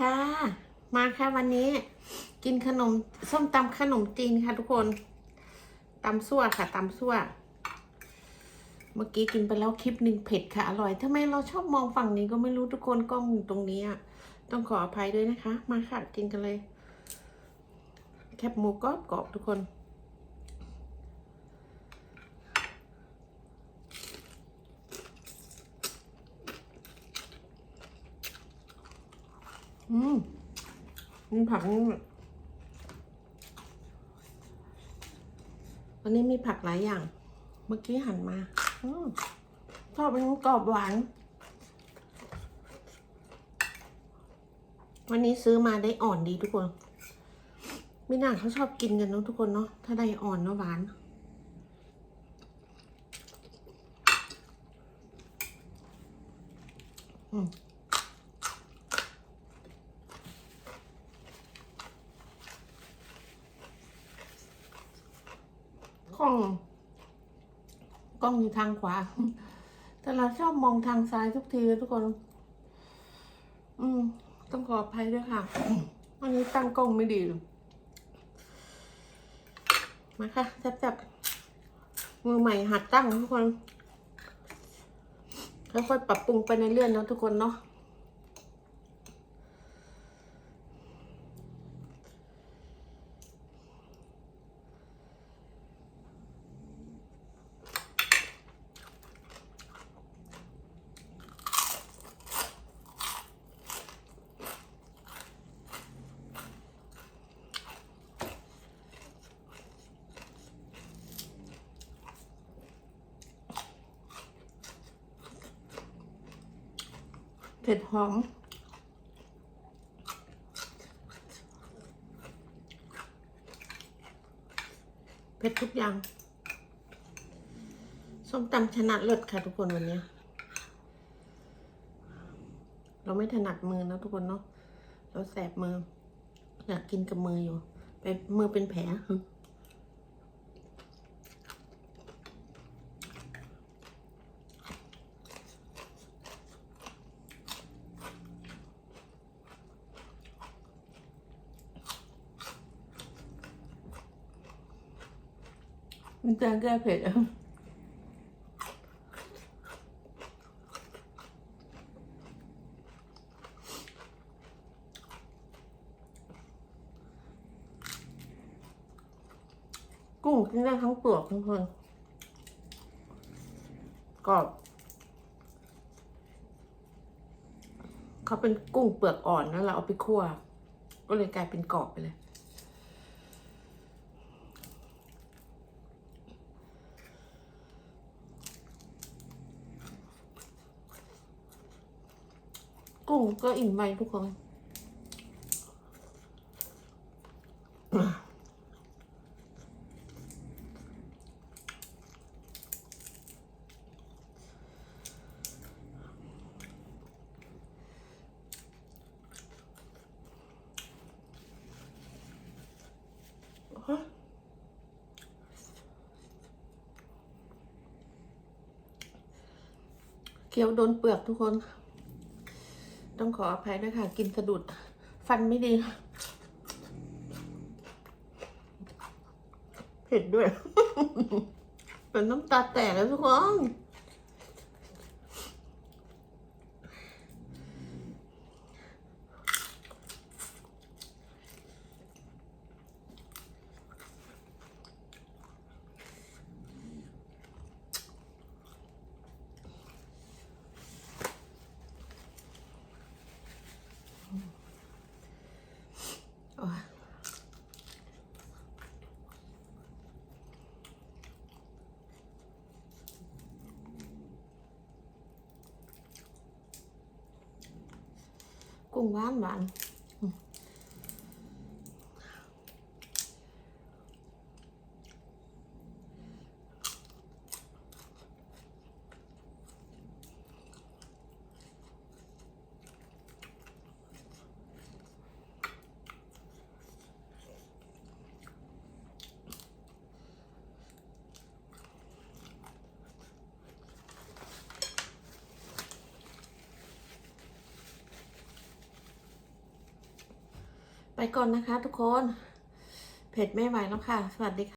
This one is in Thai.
ค่ะ มาค่ะวันนี้ กินขนมส้มตำขนมจีนค่ะทุกคนตำซั่วค่ะตำซั่ว เมื่อกี้กินไปแล้วคลิปหนึ่งเผ็ดค่ะ อร่อยทำไมเราชอบมองฝั่งนี้ก็ไม่รู้ทุกคนกล้องตรงนี้อะต้องขออภัยด้วยนะคะ มาค่ะกินกันเลย แคบหมูกรอบกรอบทุกคน อืมมีผักนี่วันนี้มีผักหลายอย่าง เมื่อกี้หั่นมาอืมชอบเป็นกรอบหวาน วันนี้ซื้อมาได้อ่อนดีทุกคน ไม่น่าเขาชอบกินกันเนาะทุกคนเนาะ ถ้าได้อ่อนเนาะหวานอืม ล้อง กล้องอยู่ทางขวา แต่เราชอบมองทางซ้ายทุกทีเลยทุกคน อืม ต้องขออภัยด้วยค่ะ วันนี้ตั้งกล้องไม่ดีมาค่ะจับๆมือใหม่หัดตั้งทุกคนแล้วค่อยปรับปรุงไปในเรื่อยเนาะทุกคนเนาะ ผ็ดหอม เผ็ดทุกอย่าง ส้มตำถนัดเลิศค่ะทุกคนวันนี้ เราไม่ถนัดมือนะทุกคนเนาะ เราแสบมือ อยากกินกับมืออยู่ เป็นมือเป็นแผล มันจะแก้เผ็ดอะกุ้งกินได้ทั้งเปลือกทุกคนกรอบเขาเป็นกุ้งเปลือกอ่อนแล้วเราเอาไปคั่ว ก็เลยกลายเป็นกรอบไปเลย กุ้งก็อิ่มไปทุกคน เคี้ยวโดนเปลือกทุกคน ต้องขออภัยด้วยค่ะ กินสะดุด ฟันไม่ดี เผ็ดด้วย เป็นน้ำตาแตกแล้วทุกคน กุ้งหว ไปก่อนนะคะทุกคน เผ็ดไม่ไหวแล้วค่ะ สวัสดีค่ะ